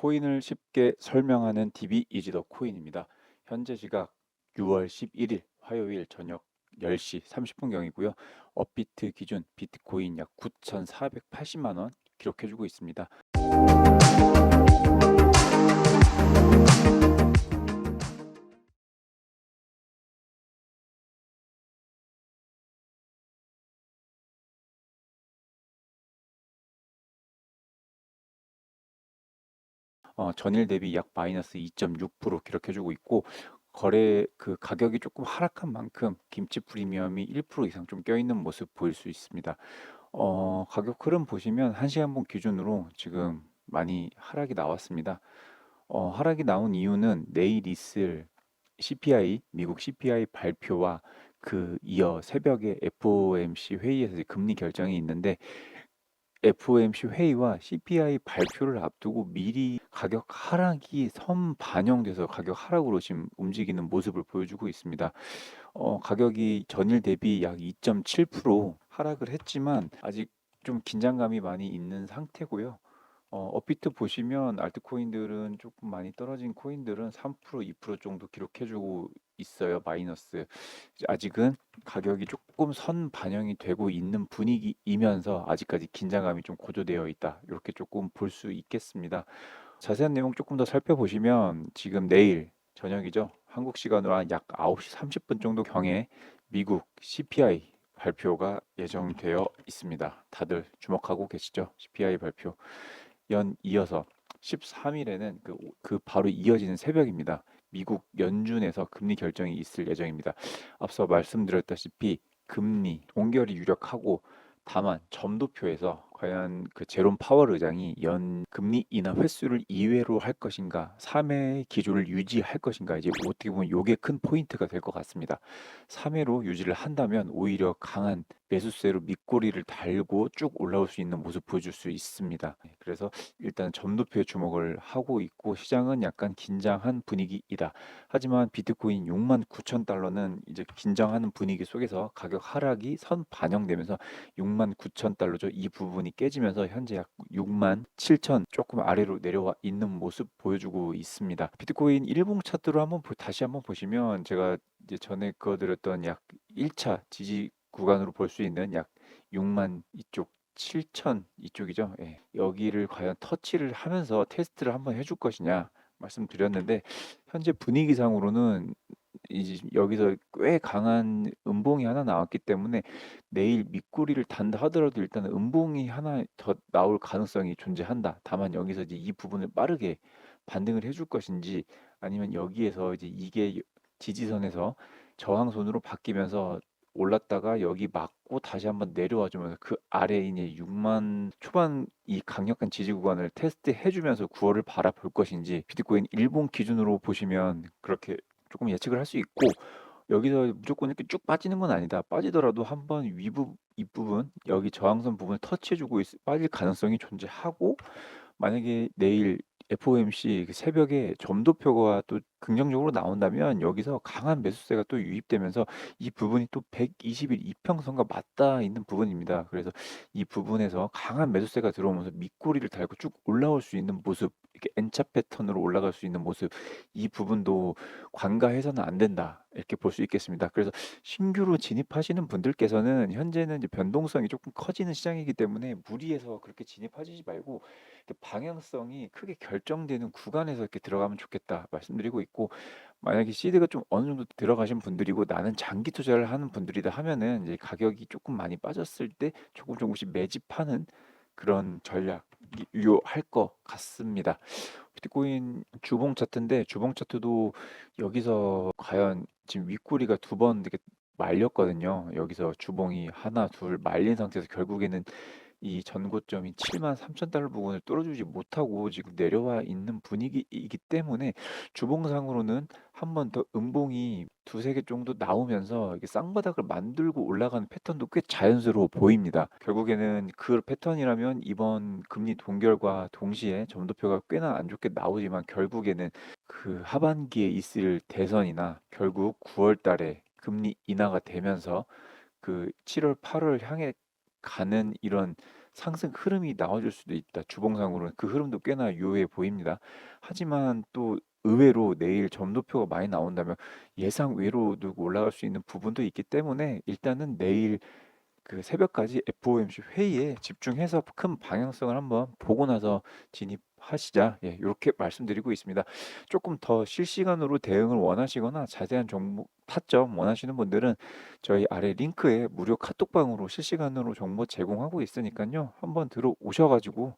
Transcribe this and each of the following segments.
코인을 쉽게 설명하는 DB 이지더 코인입니다. 현재 시각 6월 11일 화요일 저녁 10시 30분경이고요. 업비트 기준 비트코인 약 9,480만 원 기록해주고 있습니다. 어, 전일 대비 약 마이너스 2.6% 기록해주고 있고 거래 그 가격이 조금 하락한 만큼 김치 프리미엄이 1% 이상 좀 껴있는 모습 보일 수 있습니다. 어, 가격 흐름 보시면 1시간봉 기준으로 지금 많이 하락이 나왔습니다. 어, 하락이 나온 이유는 내일 있을 CPI, 미국 CPI 발표와 그 이어 새벽에 FOMC 회의에서 금리 결정이 있는데 FOMC 회의와 CPI 발표를 앞두고 미리 가격 하락이 선 반영돼서 가격 하락으로 지금 움직이는 모습을 보여주고 있습니다. 어, 가격이 전일 대비 약 2.7% 하락을 했지만 아직 좀 긴장감이 많이 있는 상태고요. 어, 업비트 보시면 알트코인들은 조금 많이 떨어진 코인들은 3%, 2% 정도 기록해주고 있어요. 마이너스. 아직은 가격이 조금 선 반영이 되고 있는 분위기이면서 아직까지 긴장감이 좀 고조되어 있다. 이렇게 조금 볼 수 있겠습니다. 자세한 내용 조금 더 살펴보시면 지금 내일 저녁이죠. 한국 시간으로 한 약 9시 30분 정도 경에 미국 CPI 발표가 예정되어 있습니다. 다들 주목하고 계시죠? CPI 발표. 연 이어서 13일에는 그, 그 바로 이어지는 새벽입니다. 미국 연준에서 금리 결정이 있을 예정입니다. 앞서 말씀드렸다시피 금리 동결이 유력하고 다만 점도표에서 과연 그 제롬 파월 의장이 연 금리 인하 횟수를 2회로 할 것인가, 3회 기조를 유지할 것인가 이제 어떻게 보면 요게 큰 포인트가 될 것 같습니다. 3회로 유지를 한다면 오히려 강한 매수세로 밑꼬리를 달고 쭉 올라올 수 있는 모습 보여줄 수 있습니다. 네, 그래서 일단 점도표에 주목을 하고 있고 시장은 약간 긴장한 분위기이다. 하지만 비트코인 6만 9천 달러는 이제 긴장하는 분위기 속에서 가격 하락이 선 반영되면서 6만 9천 달러죠. 이 부분이 깨지면서 현재 약 6만 7천 조금 아래로 내려와 있는 모습 보여주고 있습니다. 비트코인 일봉 차트로 한번 보- 다시 한번 보시면 제가 이제 전에 그어드렸던 약 1차 지지 구간으로 볼 수 있는 약 6만 이쪽 7천 이쪽이죠. 예. 여기를 과연 터치를 하면서 테스트를 한번 해줄 것이냐 말씀드렸는데 현재 분위기상으로는 이제 여기서 꽤 강한 음봉이 하나 나왔기 때문에 내일 밑꼬리를 단다 하더라도 일단 음봉이 하나 더 나올 가능성이 존재한다. 다만 여기서 이제 이 부분을 빠르게 반등을 해줄 것인지 아니면 여기에서 이제 이게 지지선에서 저항선으로 바뀌면서 올랐다가 여기 맞고 다시 한번 내려와 주면서 그 이제 6만 초반 이 강력한 지지 구간을 테스트 해 주면서 9월을 바라볼 것인지 비트코인 일본 기준으로 보시면 그렇게 조금 예측을 할 수 있고 여기서 무조건 이렇게 쭉 빠지는 건 아니다. 빠지더라도 한번 위부 윗부분 여기 저항선 부분을 터치해주고 있, 빠질 가능성이 존재하고 만약에 내일 FOMC 그 새벽에 점도표가 또 긍정적으로 나온다면 여기서 강한 매수세가 또 유입되면서 이 부분이 또 120일 이평선과 맞닿아 있는 부분입니다. 그래서 이 부분에서 강한 매수세가 들어오면서 밑꼬리를 달고 쭉 올라올 수 있는 모습, 이렇게 N차 패턴으로 올라갈 수 있는 모습, 이 부분도 관가해서는 안 된다. 이렇게 볼 수 있겠습니다. 그래서 신규로 진입하시는 분들께서는 현재는 이제 변동성이 조금 커지는 시장이기 때문에 무리해서 그렇게 진입하시지 말고 방향성이 크게 결정되는 구간에서 이렇게 들어가면 좋겠다 말씀드리고 있고 만약에 시드가 좀 어느 정도 들어가신 분들이고 나는 장기 투자를 하는 분들이다 하면은 이제 가격이 조금 많이 빠졌을 때 조금 조금씩 매집하는 그런 전략이 유효할 것 같습니다. 비트코인 주봉 차트인데 주봉 차트도 여기서 과연 지금 윗꼬리가 두 번 이렇게 말렸거든요. 여기서 주봉이 하나, 둘 말린 상태에서 결국에는 이 전고점인 7만 3천 달러 부분을 뚫어주지 못하고 지금 내려와 있는 분위기이기 때문에 주봉상으로는 한 번 더 음봉이 두세 개 정도 나오면서 이게 쌍바닥을 만들고 올라가는 패턴도 꽤 자연스러워 보입니다. 결국에는 그 패턴이라면 이번 금리 동결과 동시에 점도표가 꽤나 안 좋게 나오지만 결국에는 그 하반기에 있을 대선이나 결국 9월 달에 금리 인하가 되면서 그 7월, 8월 향해 가는 이런 상승 흐름이 나와줄 수도 있다. 주봉상으로는 그 흐름도 꽤나 유효해 보입니다. 하지만 또 의외로 내일 점도표가 많이 나온다면 예상 외로 누고 올라갈 수 있는 부분도 있기 때문에 일단은 내일 그 새벽까지 FOMC 회의에 집중해서 큰 방향성을 한번 보고 나서 진입 하시자. 예, 요렇게 말씀드리고 있습니다. 조금 더 실시간으로 대응을 원하시거나 자세한 정보 타점 원하시는 분들은 저희 아래 링크에 무료 카톡방으로 실시간으로 정보 제공하고 있으니까요. 한번 들어오셔 가지고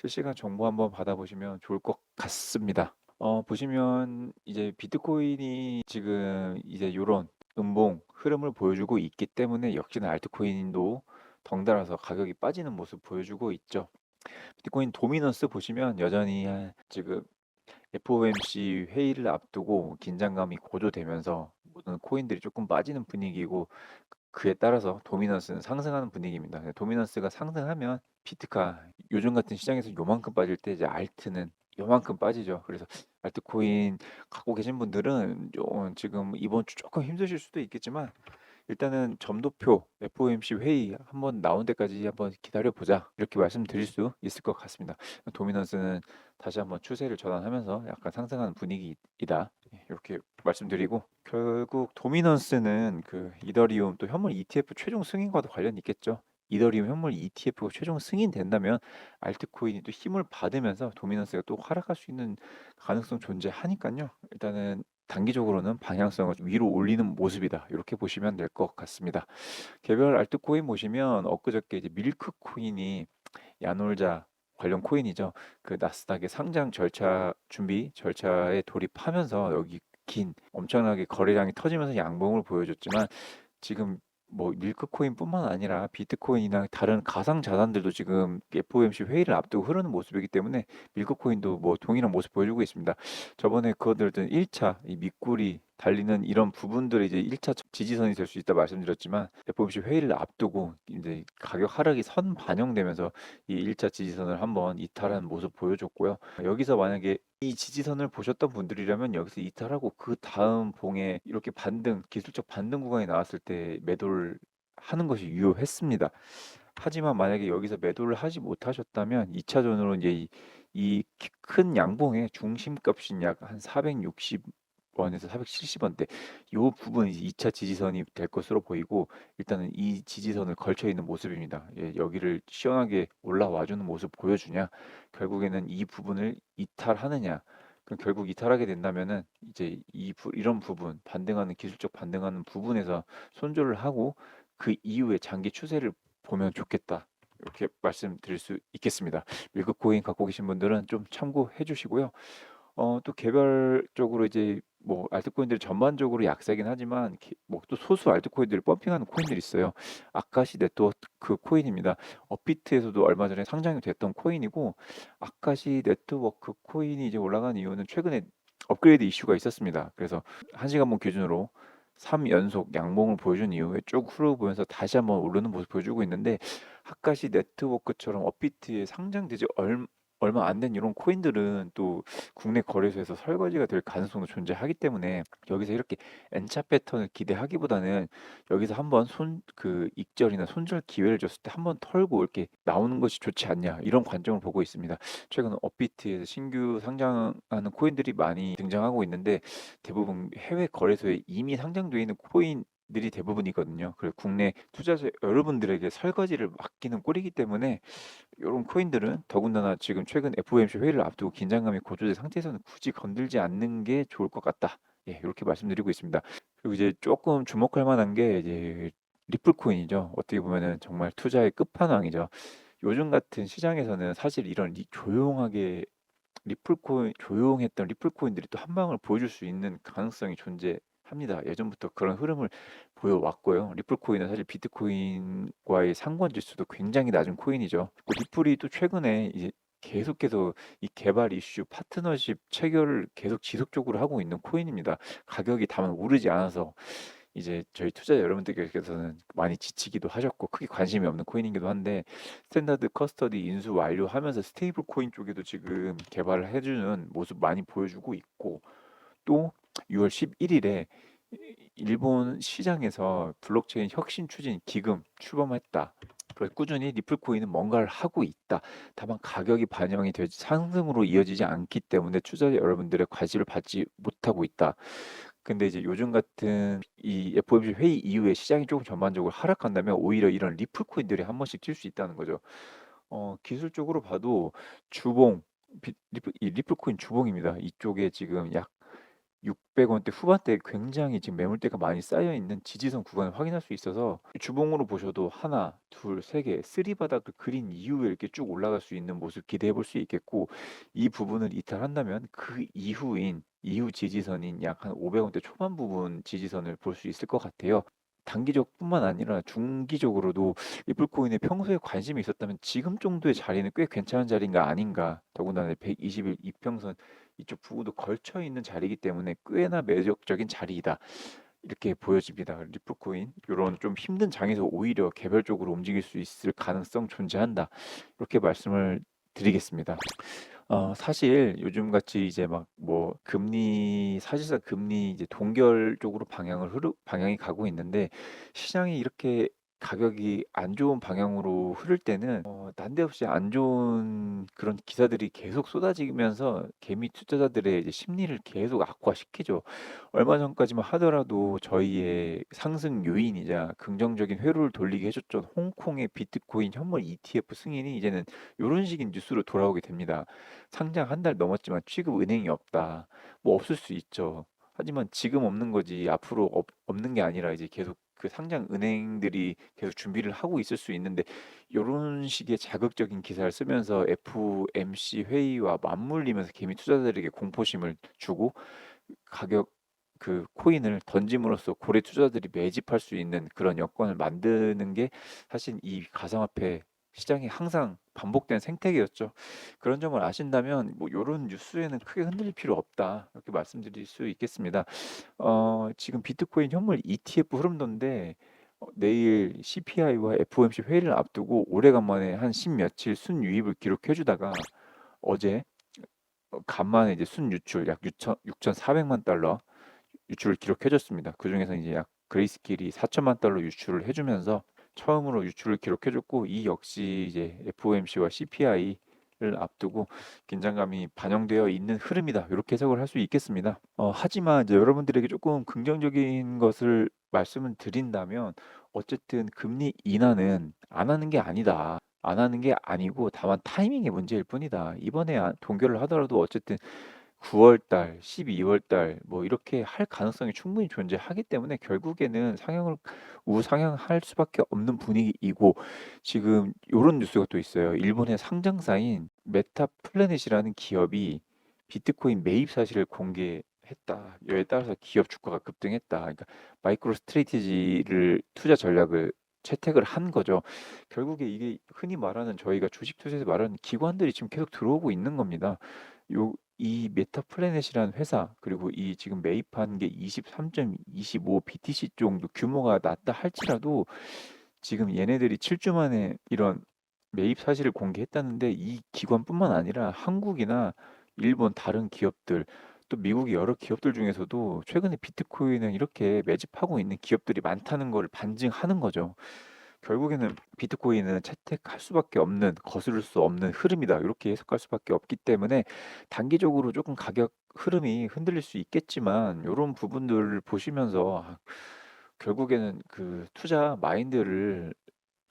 실시간 정보 한번 받아보시면 좋을 것 같습니다. 어, 보시면 이제 비트코인이 지금 이제 요런 음봉 흐름을 보여주고 있기 때문에 역시나 알트코인도 덩달아서 가격이 빠지는 모습 보여주고 있죠. 비트코인 도미넌스 보시면 여전히 한 지금 FOMC 회의를 앞두고 긴장감이 고조되면서 모든 코인들이 조금 빠지는 분위기고 그에 따라서 도미넌스는 상승하는 분위기입니다. 도미넌스가 상승하면 비트가 요즘 같은 시장에서 요만큼 빠질 때 이제 알트는 요만큼 빠지죠. 그래서 알트코인 갖고 계신 분들은 좀 지금 이번 주 조금 힘드실 수도 있겠지만 일단은 점도표 FOMC 회의 한번 나온 데까지 한번 기다려 보자 이렇게 말씀드릴 수 있을 것 같습니다. 도미넌스는 다시 한번 추세를 전환하면서 약간 상승하는 분위기이다 예, 이렇게 말씀드리고 결국 도미넌스는 그 이더리움 또 현물 ETF 최종 승인과도 관련이 있겠죠. 이더리움 현물 ETF가 최종 승인된다면 알트코인이 또 힘을 받으면서 도미넌스가 또 하락할 수 있는 가능성 존재하니까요. 일단은 단기적으로는 방향성을 위로 올리는 모습이다. 이렇게 보시면 될 것 같습니다. 개별 알트코인 보시면 엊그저께 이제 밀크 코인이 야놀자 관련 코인이죠. 그 나스닥의 상장 절차 준비 절차에 돌입하면서 여기 긴 엄청나게 거래량이 터지면서 양봉을 보여줬지만 지금 뭐 밀크코인뿐만 아니라 비트코인이나 다른 가상 자산들도 지금 FOMC 회의를 앞두고 흐르는 모습이기 때문에 밀크코인도 뭐 동일한 모습 보여주고 있습니다. 저번에 그것들은 1차 이 밑굴이 달리는 이런 부분들이 이제 1차 지지선이 될 수 있다 말씀드렸지만 FOMC 회의를 앞두고 이제 가격 하락이 선 반영되면서 이 1차 지지선을 한번 이탈하는 모습 보여줬고요. 여기서 만약에 이 지지선을 보셨던 분들이라면 여기서 이탈하고 그 다음 봉에 이렇게 반등, 기술적 반등 구간이 나왔을 때 매도를 하는 것이 유효했습니다. 하지만 만약에 여기서 매도를 하지 못하셨다면 2차전으로 이제 이 큰 양봉의 중심값인 약 한 460 원에서 470원대 요 부분이 2차 지지선이 될 것으로 보이고 일단은 이 지지선을 걸쳐 있는 모습입니다. 예, 여기를 시원하게 올라와 주는 모습 보여주냐 결국에는 이 부분을 이탈하느냐 그럼 결국 이탈하게 된다면은 이제 이 부, 이런 부분 반등하는 기술적 반등하는 부분에서 손절을 하고 그 이후에 장기 추세를 보면 좋겠다. 이렇게 말씀드릴 수 있겠습니다. 밀크코인 갖고 계신 분들은 좀 참고해 주시고요. 어, 또 개별적으로 이제 뭐 알트코인들이 전반적으로 약세긴 하지만 뭐 또 소수 알트코인들을 펌핑하는 코인들이 있어요. 아카시 네트워크 코인입니다. 업비트에서도 얼마 전에 상장이 됐던 코인이고 아카시 네트워크 코인이 이제 올라간 이유는 최근에 업그레이드 이슈가 있었습니다. 그래서 한 시간봉 기준으로 3연속 양봉을 보여준 이후에 쭉 흐르면서 다시 한번 오르는 모습 보여주고 있는데 하카시 네트워크처럼 업비트에 상장되지 얼, 얼마 안 된 이런 코인들은 또 국내 거래소에서 설거지가 될 가능성도 존재하기 때문에 여기서 이렇게 N차 패턴을 기대하기보다는 여기서 한번 손 그 익절이나 손절 기회를 줬을 때 한번 털고 이렇게 나오는 것이 좋지 않냐 이런 관점을 보고 있습니다. 최근 업비트에서 신규 상장하는 코인들이 많이 등장하고 있는데 대부분 해외 거래소에 이미 상장되어 있는 코인 들이 대부분이거든요. 그리고 국내 투자자 여러분들에게 설거지를 맡기는 꼴이기 때문에 이런 코인들은 더군다나 지금 최근 FOMC 회의를 앞두고 긴장감이 고조된 상태에서는 굳이 건들지 않는 게 좋을 것 같다. 예, 이렇게 말씀드리고 있습니다. 그리고 이제 조금 주목할 만한 게 이제 리플 코인이죠. 어떻게 보면은 정말 투자의 끝판왕이죠. 요즘 같은 시장에서는 사실 이런 리- 조용하게 리플 코인 조용했던 리플 코인들이 또 한 방을 보여줄 수 있는 가능성이 존재 합니다. 예전부터 그런 흐름을 보여왔고요. 리플 코인은 사실 비트코인과의 상관 지수도 굉장히 낮은 코인이죠. 그 리플이 또 최근에 이제 계속해서 이 개발 이슈 파트너십 체결을 계속 지속적으로 하고 있는 코인입니다. 가격이 다만 오르지 않아서 이제 저희 투자자 여러분들께서는 많이 지치기도 하셨고 크게 관심이 없는 코인이기도 한데 스탠다드 커스터디 인수 완료하면서 스테이블 코인 쪽에도 지금 개발을 해주는 모습 많이 보여주고 있고 또 6월 11일에 일본 시장에서 블록체인 혁신 추진 기금 출범했다. 그래서 꾸준히 리플 코인은 뭔가를 하고 있다. 다만 가격이 반영이 되지 상승으로 이어지지 않기 때문에 투자자 여러분들의 관심을 받지 못하고 있다. 근데 이제 요즘 같은 이 FOMC 회의 이후에 시장이 조금 전반적으로 하락한다면 오히려 이런 리플 코인들이 한 번씩 뛸 수 있다는 거죠. 어, 기술적으로 봐도 주봉, 비- 리플, 이 리플 코인 주봉입니다. 이쪽에 지금 약 600원대 후반대 굉장히 지금 매물대가 많이 쌓여 있는 지지선 구간을 확인할 수 있어서 주봉으로 보셔도 하나, 둘, 세 개, 쓰리 바닥을 그린 이후에 이렇게 쭉 올라갈 수 있는 모습 기대해 볼 수 있겠고 이 부분을 이탈한다면 그 이후인 이후 지지선인 약 한 500원대 초반 부분 지지선을 볼 수 있을 것 같아요. 단기적뿐만 아니라 중기적으로도 리플코인에 평소에 관심이 있었다면 지금 정도의 자리는 꽤 괜찮은 자리인가 아닌가 더군다나 120일 이평선 이쪽 부분도 걸쳐 있는 자리이기 때문에 꽤나 매력적인 자리이다 이렇게 보여집니다. 리플코인 이런 좀 힘든 장에서 오히려 개별적으로 움직일 수 있을 가능성 존재한다 이렇게 말씀을 드리겠습니다. 어, 사실 요즘 같이 이제 막 뭐 금리 사실상 금리 이제 동결 쪽으로 방향을 흐르 방향이 가고 있는데 시장이 이렇게 가격이 안 좋은 방향으로 흐를 때는 어, 난데없이 안 좋은 그런 기사들이 계속 쏟아지면서 개미 투자자들의 이제 심리를 계속 악화시키죠. 얼마 전까지만 하더라도 저희의 상승 요인이자 긍정적인 회로를 돌리게 해줬던 홍콩의 비트코인 현물 ETF 승인이 이제는 이런 식인 뉴스로 돌아오게 됩니다. 상장 한 달 넘었지만 취급 은행이 없다. 뭐 없을 수 있죠. 하지만 지금 없는 거지 앞으로 없, 없는 게 아니라 이제 계속 그 상장 은행들이 계속 준비를 하고 있을 수 있는데 이런 식의 자극적인 기사를 쓰면서 FMC 회의와 맞물리면서 개미 투자자들에게 공포심을 주고 가격 그 코인을 던짐으로써 고래 투자들이 매집할 수 있는 그런 여건을 만드는 게 사실 이 가상화폐 시장이 항상 반복된 생태계였죠. 그런 점을 아신다면 뭐 요런 뉴스에는 크게 흔들릴 필요 없다. 이렇게 말씀드릴 수 있겠습니다. 어, 지금 비트코인 현물 ETF 흐름도인데 어, 내일 CPI와 FOMC 회의를 앞두고 오래간만에 한 십 며칠 순유입을 기록해 주다가 어제 어, 간만에 이제 순유출 약 6천 6,400만 달러 유출을 기록해 줬습니다. 그중에서 이제 약 그레이스킬이 4천만 달러 유출을 해 주면서 처음으로 유출을 기록해줬고 이 역시 이제 FOMC와 CPI를 앞두고 긴장감이 반영되어 있는 흐름이다 이렇게 해석을 할 수 있겠습니다. 어, 하지만 이제 여러분들에게 조금 긍정적인 것을 말씀을 드린다면 어쨌든 금리 인하는 안 하는 게 아니다. 안 하는 게 아니고 다만 타이밍의 문제일 뿐이다. 이번에 아- 동결을 하더라도 어쨌든 9월 달, 12월 달 뭐 이렇게 할 가능성이 충분히 존재하기 때문에 결국에는 상향을 우상향할 수밖에 없는 분위기이고 지금 요런 뉴스가 또 있어요. 일본의 상장사인 메타플래닛이라는 기업이 비트코인 매입 사실을 공개했다. 이에 따라서 기업 주가가 급등했다. 그러니까 마이크로 스트레이티지를 투자 전략을 채택을 한 거죠. 결국에 이게 흔히 말하는 저희가 주식 투자에서 말하는 기관들이 지금 계속 들어오고 있는 겁니다. 요 이 메타플래닛이라는 회사 그리고 이 지금 매입한 게 23.25 BTC 정도 규모가 낮다 할지라도 지금 얘네들이 7주 만에 이런 매입 사실을 공개했다는데 이 기관뿐만 아니라 한국이나 일본 다른 기업들 또 미국의 여러 기업들 중에서도 최근에 비트코인을 이렇게 매집하고 있는 기업들이 많다는 걸 반증하는 거죠. 결국에는 비트코인은 채택할 수밖에 없는 거스를 수 없는 흐름이다. 이렇게 해석할 수밖에 없기 때문에 단기적으로 조금 가격 흐름이 흔들릴 수 있겠지만 이런 부분들을 보시면서 아, 결국에는 그 투자 마인드를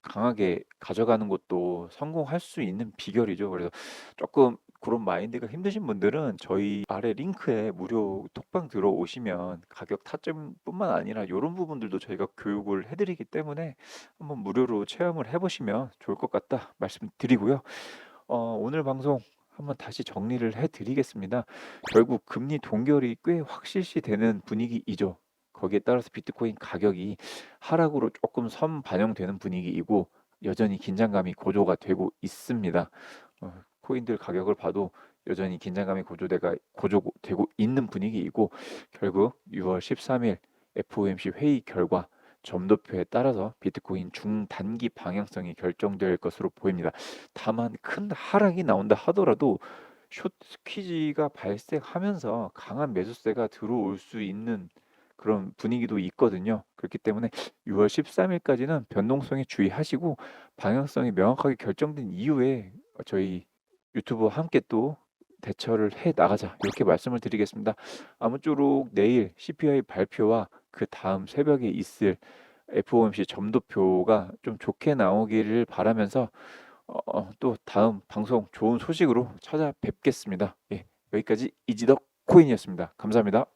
강하게 가져가는 것도 성공할 수 있는 비결이죠. 그래서 조금 그런 마인드가 힘드신 분들은 저희 아래 링크에 무료 톡방 들어오시면 가격 타점뿐만 아니라 이런 부분들도 저희가 교육을 해드리기 때문에 한번 무료로 체험을 해보시면 좋을 것 같다 말씀드리고요. 어, 오늘 방송 한번 다시 정리를 해드리겠습니다. 결국 금리 동결이 꽤 확실시 되는 분위기이죠. 거기에 따라서 비트코인 가격이 하락으로 조금 선 반영되는 분위기이고 여전히 긴장감이 고조가 되고 있습니다. 어, 코인들 가격을 봐도 여전히 긴장감이 고조되가 고조되고 있는 분위기이고 결국 6월 13일 FOMC 회의 결과 점도표에 따라서 비트코인 중단기 방향성이 결정될 것으로 보입니다. 다만 큰 하락이 나온다 하더라도 숏 스퀴즈가 발생하면서 강한 매수세가 들어올 수 있는 그런 분위기도 있거든요. 그렇기 때문에 6월 13일까지는 변동성에 주의하시고 방향성이 명확하게 결정된 이후에 저희 유튜브와 함께 또 대처를 해 나가자 이렇게 말씀을 드리겠습니다. 아무쪼록 내일 CPI 발표와 그 다음 새벽에 있을 FOMC 점도표가 좀 좋게 나오기를 바라면서 어, 또 다음 방송 좋은 소식으로 찾아뵙겠습니다. 예, 여기까지 이지덕 코인이었습니다. 감사합니다.